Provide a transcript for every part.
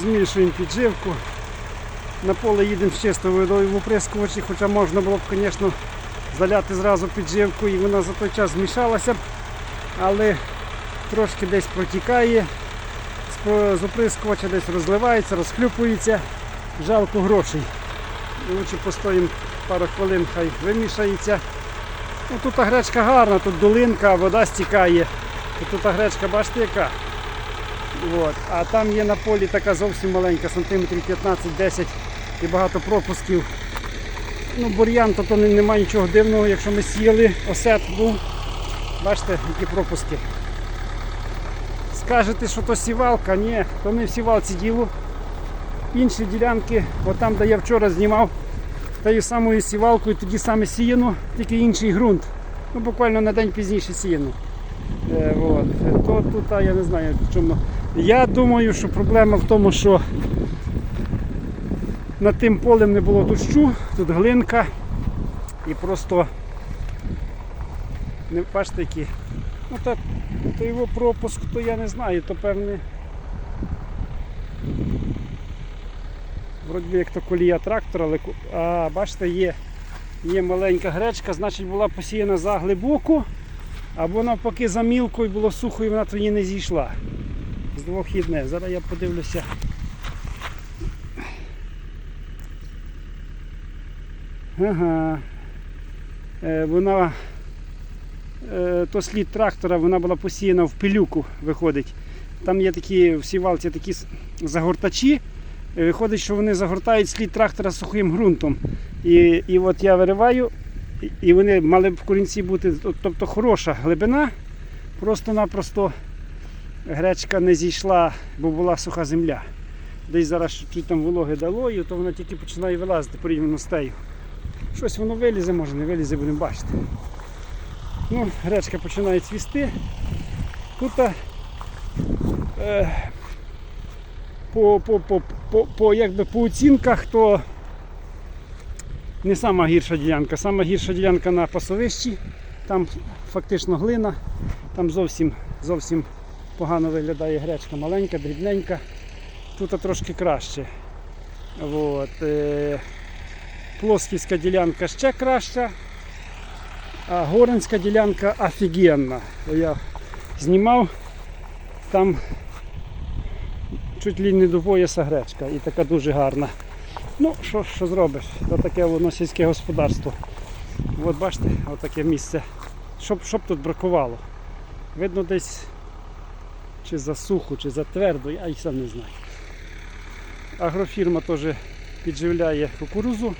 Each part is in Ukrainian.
Змішуємо підживку. На поле їдемо з чистою водою в оприскувачі, хоча можна було б, звісно, заляти зразу підживку і вона за той час змішалася б, але трошки десь протікає, з оприскувача десь розливається, розхлюпується, жалко грошей. Лучше постоїмо пару хвилин, хай вимішається. Ну, тут гречка гарна, тут долинка, вода стікає. Тут гречка, бачите, яка. От. А там є на полі така зовсім маленька, сантиметрів 15-10 і багато пропусків. Ну, бур'ян, то, то немає нічого дивного, якщо ми сіяли, осет був. Бачите, які пропуски. Скажете, що то сівалка, ні, то не в сівалці діло. Інші ділянки, от там, де я вчора знімав, тією самою сівалкою тоді саме сіяно, тільки інший ґрунт. Ну, буквально на день пізніше сіяно. Е, от. То тут, я не знаю чому. Я думаю, що проблема в тому, що над тим полем не було дощу, тут глинка і просто не бачите які. Ну так, то його пропуск, то я не знаю, то певне. Вроді як то колія трактора, але а, бачите, є, є маленька гречка, значить була посіяна заглибоко, або навпаки за мілко і було сухо і вона тоді не зійшла. З двох єдне. Зараз я подивлюся. Ага. Е, вона е, то слід трактора, вона була посіяна в пилюку, виходить. Там є такі в сівалці такі загортачі. Е, Виходить, що вони загортають слід трактора сухим ґрунтом. І, і от я вириваю, і вони мали б в корінці бути, тобто хороша глибина. Просто-напросто гречка не зійшла, бо була суха земля. Десь зараз чуть там вологи дало, і то вона тільки починає вилазити порівняно з тею. Щось воно вилізе, може не вилізе, будемо бачити. Ну, гречка починає цвісти. Тут е, по, по, по, по, по, якби, по оцінках, то не сама гірша ділянка. Сама гірша ділянка на пасовищі. Там фактично глина, там зовсім, зовсім погано виглядає гречка маленька, дрібненька. Тут трошки краще. От, е, Плосківська ділянка ще краща, а горинська ділянка офігенна. Я знімав там чуть ли не до пояса гречка і така дуже гарна. Ну, що, що зробиш? То таке воно сільське господарство. От бачите, отаке місце. Що, б- що б тут бракувало? Видно десь чи за суху, чи за твердо, я і сам не знаю. Агрофірма теж підживляє кукурузу.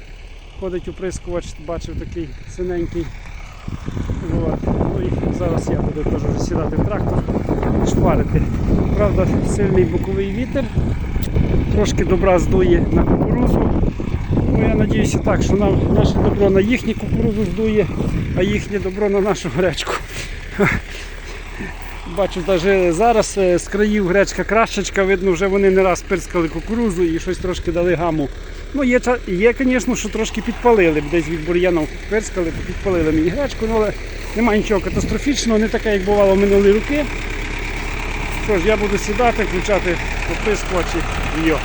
Ходить оприскувач, бачив такий синенький. От. Ну і зараз я буду теж сідати в трактор і шпарити. Правда, сильний боковий вітер, трошки добра здує на кукурузу. Ну, я надіюся так, що нам наше добро на їхню кукурузу здує, а їхнє добро на нашу гречку. Бачу, навіть зараз е, з країв гречка кращечка, видно, вже вони не раз пирскали кукурузу і щось трошки дали гаму. Ну, є, є, звісно, що трошки підпалили, десь від бур'янів пирскали, підпалили мені гречку, ну, але немає нічого катастрофічного, не таке, як бувало минулі роки. Ж, я буду сідати, включати оприскувачі. Йо.